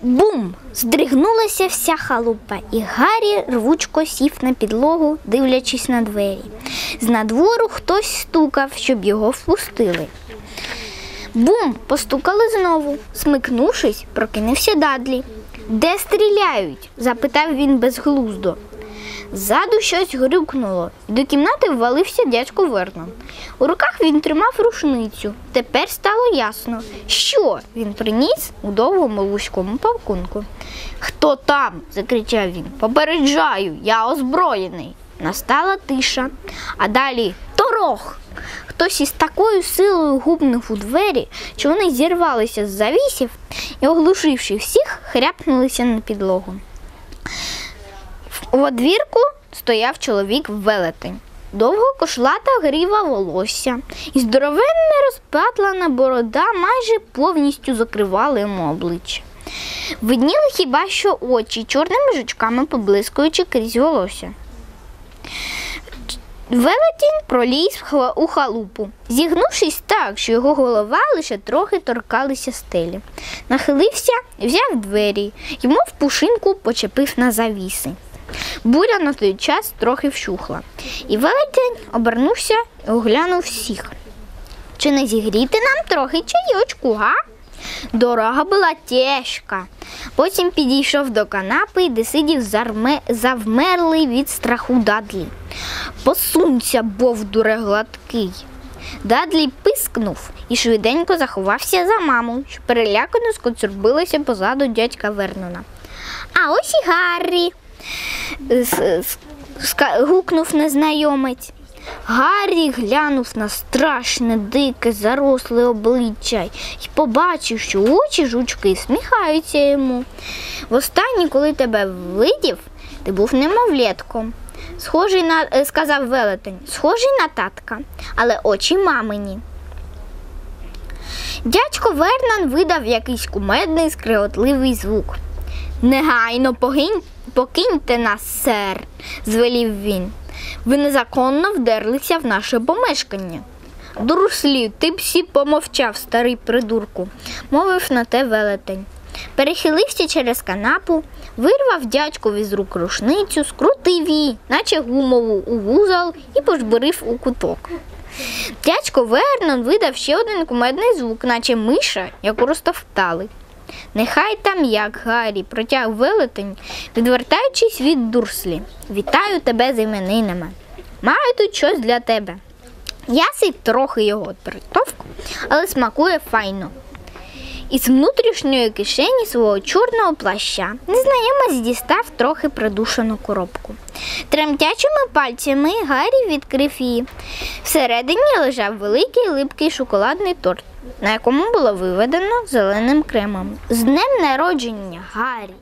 Бум! Здригнулася вся халупа, і Гаррі рвучко сів на підлогу, дивлячись на двері. З надвору хтось стукав, щоб його впустили. Бум! Постукали знову. Смикнувшись, прокинувся Дадлі. Де стріляють? запитав він безглуздо. Ззаду щось грюкнуло, і до кімнати ввалився дядько Вернон. У руках він тримав рушницю. Тепер стало ясно, що він приніс у довгому вузькому павкунку. Хто там? закричав він. Попереджаю, я озброєний. Настала тиша, а далі торох. Хтось із такою силою гупнув у двері, що вони зірвалися з завісів і, оглушивши всіх, хряпнулися на підлогу. У одвірку стояв чоловік велетень. Довго кошлата гріва волосся, і здоровенна розпатлана борода майже повністю закривала йому обличчя. Видніли хіба що очі чорними жучками поблискуючи крізь волосся. Велетін проліз у халупу, зігнувшись так, що його голова лише трохи торкалися стелі. Нахилився, взяв двері, йому в пушинку почепив на завіси. Буря на той час трохи вщухла, і велетень обернувся і оглянув всіх. Чи не зігріти нам трохи чайочку, га? Дорога була тяжка. Потім підійшов до канапи, де сидів зарме... завмерлий від страху Дадлі. Посунься, бовдуре гладкий. Дадлі пискнув і швиденько заховався за маму, що перелякано скоцюрбилася позаду дядька Вернона. А ось і Гаррі. Гукнув незнайомець. Гаррі глянув на страшне, дике, заросле обличчя і побачив, що очі жучки сміхаються йому. Востаннє, коли тебе видів, ти був немовлєтком. Схожий на, е, сказав велетень, схожий на татка, але очі мамині. Дядько Вернон видав якийсь кумедний скриготливий звук. Негайно погинь, покиньте нас, сер, звелів він. Ви незаконно вдерлися в наше помешкання. Дуруслів, ти б всі помовчав, старий придурку, мовив на те велетень. Перехилився через канапу, вирвав дядькові з рук рушницю, скрутив її, наче гумову, у вузол і пожбурив у куток. Дядько Вернон видав ще один кумедний звук, наче миша, яку розтовтали. Нехай там як, Гаррі, протяг велетень, відвертаючись від дурслі. Вітаю тебе з іменинами. Маю тут щось для тебе. Ясить трохи його притовку, але смакує файно. Із внутрішньої кишені свого чорного плаща незнайомець дістав трохи придушену коробку. Тремтячими пальцями Гаррі відкрив її. Всередині лежав великий липкий шоколадний торт, на якому було виведено зеленим кремом. З днем народження, Гаррі!